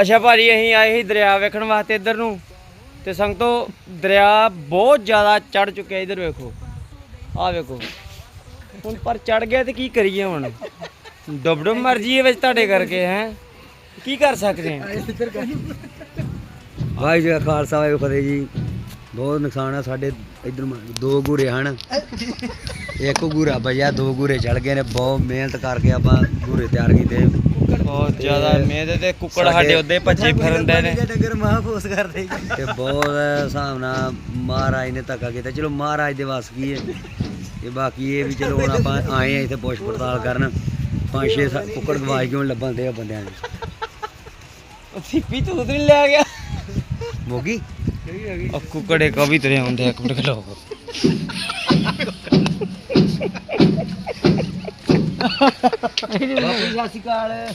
ਅੱਛਾ ਭਾਜੀ ਅਸੀਂ ਆਏ ਸੀ ਦਰਿਆ ਵੇਖਣ ਵਾਸਤੇ ਇੱਧਰ ਨੂੰ। ਤੇ ਸੰਗਤੋ ਦਰਿਆ ਬਹੁਤ ਜ਼ਿਆਦਾ ਚੜ ਚੁੱਕਿਆ ਇੱਧਰ ਵੇਖੋ। ਆਹ ਵੇਖੋ। ਹੁਣ ਪਰ ਚੜ ਗਿਆ ਤੇ ਕੀ ਕਰੀਏ ਹੁਣ? ਡੁੱਬ ਡੁੱਬ ਮਰ ਜੀਏ ਵਿੱਚ ਤੁਹਾਡੇ ਕਰਕੇ ਹੈ? ਕੀ ਕਰ ਸਕਦੇ ਹਾਂ? ਵਾਹਿਗੁਰੂ ਜੀ ਖਾਲਸਾ ਵਾਹਿਗੁਰੂ ਫਤਿਹ ਜੀ। ਬਹੁਤ ਨੁਕਸਾਨ ਆ ਸਾਡੇ ਇਧਰ ਦੋ ਗੂਰੇ ਹਨ। ਇੱਕ ਗੂਰਾ ਬਜਿਆ ਦੋ ਗੂਰੇ ਚੜ ਗਏ ਨੇ। ਬਹੁਤ ਮਿਹਨਤ ਕਰਕੇ ਆਪਾਂ ਗੂਰੇ ਤਿਆਰ ਕੀਤੇ। ਜ਼ਿਆਦਾ ਮਿਹਨਤ ਤੇ ਕੁੱਕੜ ਸਾਡੇ- ਉੱਦੇ ਭੱਜੀ ਫਿਰਦੇ ਨੇ। ਡੰਗਰ ਮਹਾਫੋਸ ਕਰਦੇ ਤੇ ਬਹੁਤ ਹਿਸਾਬ ਨਾਲ ਮਹਾਰਾਜ ਨੇ ਧੱਕਾ ਕੀਤਾ। ਚਲੋ ਮਹਾਰਾਜ ਦੇ ਵਸ ਕੀ ਹੈ? ਤੇ ਬਾਕੀ ਇਹ ਵੀ ਚਲੋ ਹੁਣ ਆਪਾਂ ਆਏ ਆ ਇੱਥੇ ਪੁੱਛ ਪੜਤਾਲ ਕਰਨ। ਪੰਜ ਛੇ ਕੁੱਕੜ ਗਵਾਚ ਕਿਉਂ ਲੱਭਣ ਦੇ ਆ ਬੰਦਿਆਂ ਦੇ ਸਿੱਪੀ ਤੂੰ ਉਧਰ ਲੈ ਗਿਆ। ਮੋਗੀ? ਉਹ ਕੁੱਕੜੇ ਕੋ ਵੀ ਤੇਰੇ ਹੁੰਦੇ ਆ? ਕੁੱਕੜ ਖਲੋ। ਬਾਪੂ ਸਤਿ ਸ਼੍ਰੀ ਅਕਾਲ।